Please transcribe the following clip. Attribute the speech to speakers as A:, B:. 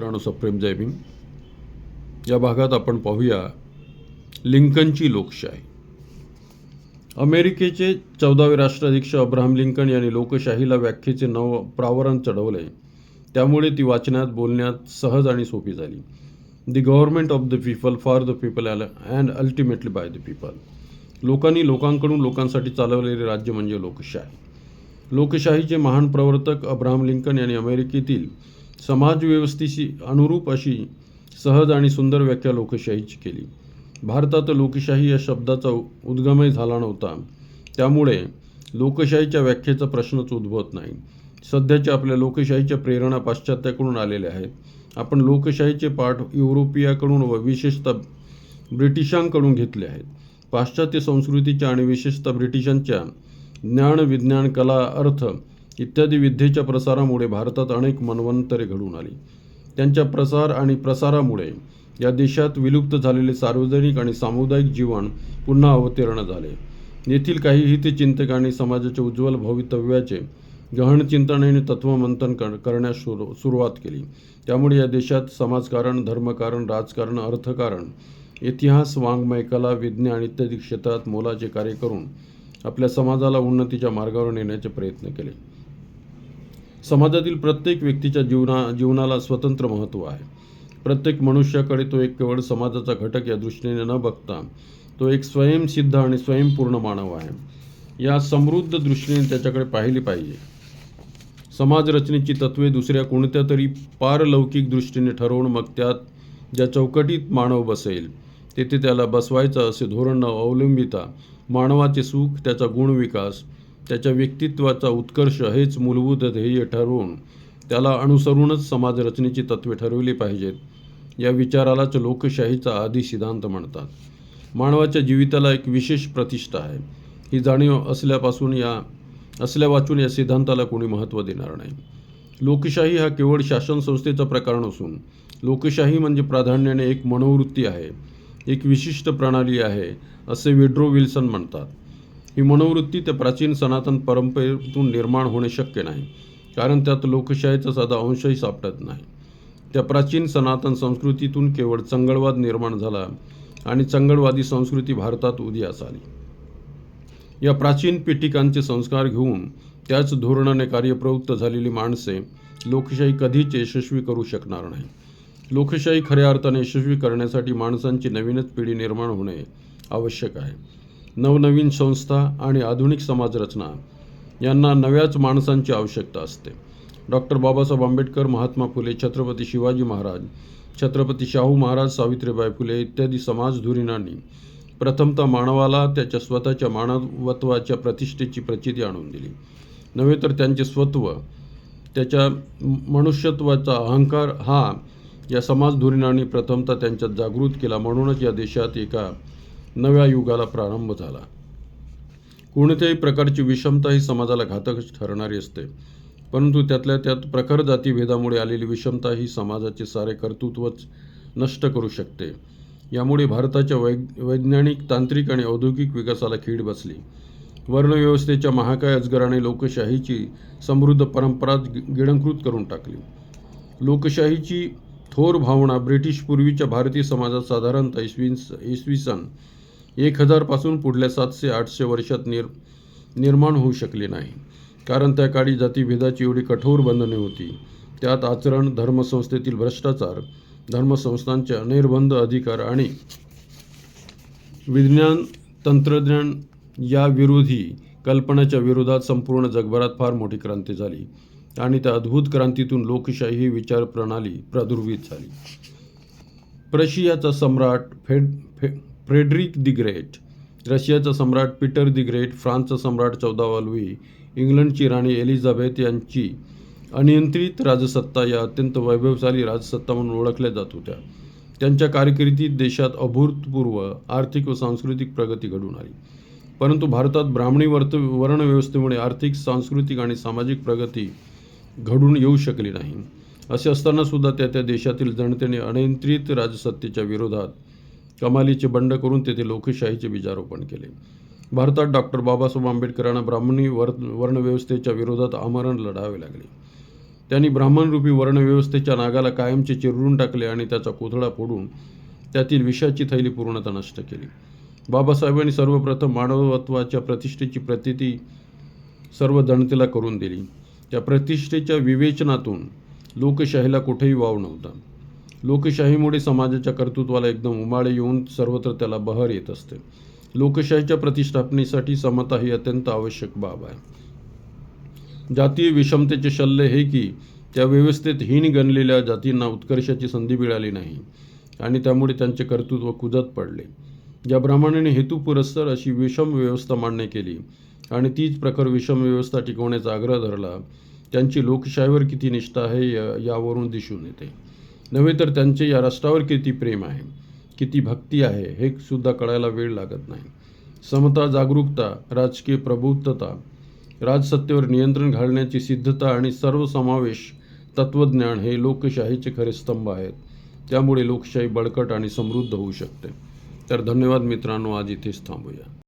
A: मित्रांनो सप्रेम जय भीम. या भागात आपण पाहूया लिंकनची लोकशाही. अमेरिकेचे चौदावे राष्ट्राध्यक्ष अब्राहम लिंकन यांनी लोकशाहीला व्याख्येचे नव प्रावरण चढवले. त्यामुळे ती वाचण्यात बोलण्यात सहज आणि सोपी झाली. The government of the people for the people and ultimately by the people लोकांनी लोकांकडून लोकांसाठी चालवलेले राज्य म्हणजे लोकशाही. लोकशाहीचे महान प्रवर्तक अब्राहम लिंकन यांनी अमेरिकेतील समाजव्यवस्थेशी अनुरूप अशी सहज आणि सुंदर व्याख्या लोकशाहीची केली. भारतात लोकशाही या शब्दाचा उद्गमही झाला नव्हता. त्यामुळे लोकशाहीच्या व्याख्येचा प्रश्नच उद्भवत नाही. सध्याच्या आपल्या लोकशाहीच्या प्रेरणा पाश्चात्याकडून आलेल्या आहेत आपण लोकशाहीचे पाठ युरोपियाकडून व विशेषतः ब्रिटिशांकडून घेतले आहेत. पाश्चात्य संस्कृतीच्या आणि विशेषतः ब्रिटिशांच्या ज्ञान विज्ञान कला अर्थ इत्यादी विद्येच्या प्रसारामुळे भारतात अनेक मनवंतरे घडून आली. त्यांच्या प्रसार आणि प्रसारामुळे या देशात विलुप्त झालेले सार्वजनिक आणि सामुदायिक जीवन पुन्हा अवतीर्ण झाले. येथील काही हितचिंतक आणि समाजाच्या उज्ज्वल भवितव्याचे गहन चिंतन आणि तत्वमंथन कर करण्यास सुरू सुरुवात केली. त्यामुळे या देशात समाजकारण धर्मकारण राजकारण अर्थकारण इतिहास वाङ्मय कला विज्ञान इत्यादी क्षेत्रात मोलाचे कार्य करून आपल्या समाजाला उन्नतीच्या मार्गावर नेण्याचे प्रयत्न केले. समाजातील प्रत्येक व्यक्तीच्या जीवना जीवनाला स्वतंत्र महत्त्व आहे. प्रत्येक मनुष्याकडे तो एक केवळ समाजाचा घटक या दृष्टीने न बघता तो एक स्वयंसिद्ध आणि स्वयंपूर्ण मानव आहे. या समृद्ध दृष्टीने त्याच्याकडे पाहिली पाहिजे. समाज रचनेची तत्त्वे दुसऱ्या कोणत्या तरी पारलौकिक दृष्टीने ठरवून मग त्यात ज्या चौकटीत मानव बसेल तेथे त्याला बसवायचं असे धोरण न अवलंबिता मानवाचे सुख त्याचा गुणविकास त्याच्या व्यक्तित्वाचा उत्कर्ष हेच मूलभूत ध्येय ठरवून त्याला अनुसरूनच समाज रचनेची तत्त्वे ठरवली पाहिजेत. या विचारालाच लोकशाहीचा आदी सिद्धांत म्हणतात. मानवाच्या जीविताला एक विशेष प्रतिष्ठा आहे. ही जाणीव असल्यापासून या असल्या वाचून या सिद्धांताला कोणी महत्त्व देणार नाही. लोकशाही हा केवळ शासन संस्थेचा प्रकार नसून लोकशाही म्हणजे प्राधान्याने एक मनोवृत्ती आहे एक विशिष्ट प्रणाली आहे असे विड्रो विल्सन म्हणतात. ही मनोवृत्ती त्या प्राचीन सनातन परंपरेतून निर्माण होणे शक्य नाही कारण त्यात लोकशाहीचा साधा अंशही सापडत नाही. त्या प्राचीन सनातन संस्कृतीतून केवळ चंगळवाद निर्माण झाला आणि चंगळवादी संस्कृती भारतात उदयास आली या प्राचीन पीठिकांचे संस्कार घेऊन त्याच धोरणाने कार्यप्रवृत्त झालेली माणसे लोकशाही कधीच यशस्वी करू शकणार नाही. लोकशाही खऱ्या अर्थाने यशस्वी करण्यासाठी माणसांची नवीनच पिढी निर्माण होणे आवश्यक आहे. नवनवीन संस्था आणि आधुनिक समाजरचना यांना नव्याच माणसांची आवश्यकता असते. डॉक्टर बाबासाहेब आंबेडकर महात्मा फुले छत्रपती शिवाजी महाराज छत्रपती शाहू महाराज सावित्रीबाई फुले इत्यादी समाजधुरीणांनी प्रथमतः मानवाला त्याच्या स्वतःच्या मानवत्वाच्या प्रतिष्ठेची प्रचिती आणून दिली. नव्हे तर त्यांचे स्वत्व त्याच्या मनुष्यत्वाचा अहंकार हा या समाजधुरीणांनी प्रथमतः त्यांच्यात जागृत केला. म्हणूनच या देशात एका नव्या युगाला प्रारंभ झाला. कोणत्याही प्रकारची विषमता ही समाजाला घातकच ठरणारी असते. परंतु त्यातल्या त्यात प्रखर जातीभेदामुळे आलेली विषमता ही समाजाचे सारे कर्तृत्वच नष्ट करू शकते. यामुळे भारताच्या वै वैज्ञानिक तांत्रिक आणि औद्योगिक विकासाला खीड बसली. वर्णव्यवस्थेच्या महाकाय अजगराने लोकशाहीची समृद्ध परंपरा गिळंकृत करून टाकली. लोकशाहीची थोर भावना ब्रिटिश पूर्वीच्या भारतीय समाजात साधारणतः इसवी इसवी सन एक हजारपासून पुढल्या सातशे आठशे वर्षात निर निर्माण होऊ शकले नाही. कारण त्या काळी जातीभेदाची एवढी कठोर बंधने होती. त्यात आचरण धर्मसंस्थेतील भ्रष्टाचार धर्मसंस्थांचे अनिर्बंध अधिकार आणि विज्ञान तंत्रज्ञान या विरोधी कल्पनाच्या विरोधात संपूर्ण जगभरात फार मोठी क्रांती झाली आणि त्या अद्भुत क्रांतीतून लोकशाही ही विचारप्रणाली प्रणाली झाली. प्रशियाचा सम्राट फेड फे फ्रेडरिक दी ग्रेट रशियाचा सम्राट पीटर दी ग्रेट फ्रान्सचा सम्राट चौदावा लुई इंग्लंडची राणी एलिझाबेथ यांची अनियंत्रित राजसत्ता या अत्यंत वैभवशाली राजसत्ता म्हणून ओळखल्या जात होत्या. त्यांच्या कारकिर्दीत देशात अभूतपूर्व आर्थिक व सांस्कृतिक प्रगती घडून आली. परंतु भारतात ब्राह्मणी वर्त वर्णव्यवस्थेमुळे आर्थिक सांस्कृतिक आणि सामाजिक प्रगती घडून येऊ शकली नाही. असे असतानासुद्धा त्या त्या देशातील जनतेने अनियंत्रित राजसत्तेच्या विरोधात कमालीचे बंड करून तेथे लोकशाहीचे बीजारोपण केले. भारतात डॉक्टर बाबासाहेब आंबेडकरांना ब्राह्मणी वर वर्णव्यवस्थेच्या विरोधात आमरण लढावे लागले. त्यांनी ब्राह्मणरूपी वर्णव्यवस्थेच्या नागाला कायमचे चिरडून टाकले आणि त्याचा कोथळा फोडून त्यातील विषाची थैली पूर्णतः नष्ट केली. बाबासाहेबांनी सर्वप्रथम मानवत्वाच्या प्रतिष्ठेची प्रतिती सर्व जनतेला करून दिली. त्या प्रतिष्ठेच्या विवेचनातून लोकशाहीला कुठेही वाव नव्हता. लोकशाहीमुळे समाजाच्या कर्तृत्वाला एकदम उमाळे येऊन सर्वत्र त्याला बहर येत असते. लोकशाहीच्या प्रतिष्ठापनेसाठी समता ही अत्यंत आवश्यक बाब आहे. जातीय विषमतेचे शल्य हे की त्या व्यवस्थेत हीन गणलेल्या जातींना उत्कर्षाची संधी मिळाली नाही आणि त्यामुळे त्यांचे कर्तृत्व कुजत पडले. ज्या ब्राह्मणाने हेतुपुरस्सर अशी विषम व्यवस्था मान्य केली आणि तीच प्रकार विषम व्यवस्था टिकवण्याचा आग्रह धरला त्यांची लोकशाहीवर किती निष्ठा आहे यावरून दिसून येते. नव्हे तर त्यांचे या राष्ट्रावर किती प्रेम आहे किती भक्ती आहे हे सुद्धा कळायला वेळ लागत नाही. समता जागरूकता राजकीय प्रबुद्धता राजसत्तेवर नियंत्रण घालण्याची सिद्धता आणि सर्वसमावेश तत्त्वज्ञान हे लोकशाहीचे खरे स्तंभ आहेत. त्यामुळे लोकशाही बळकट आणि समृद्ध होऊ शकते. तर धन्यवाद मित्रांनो आज इथेच थांबूया.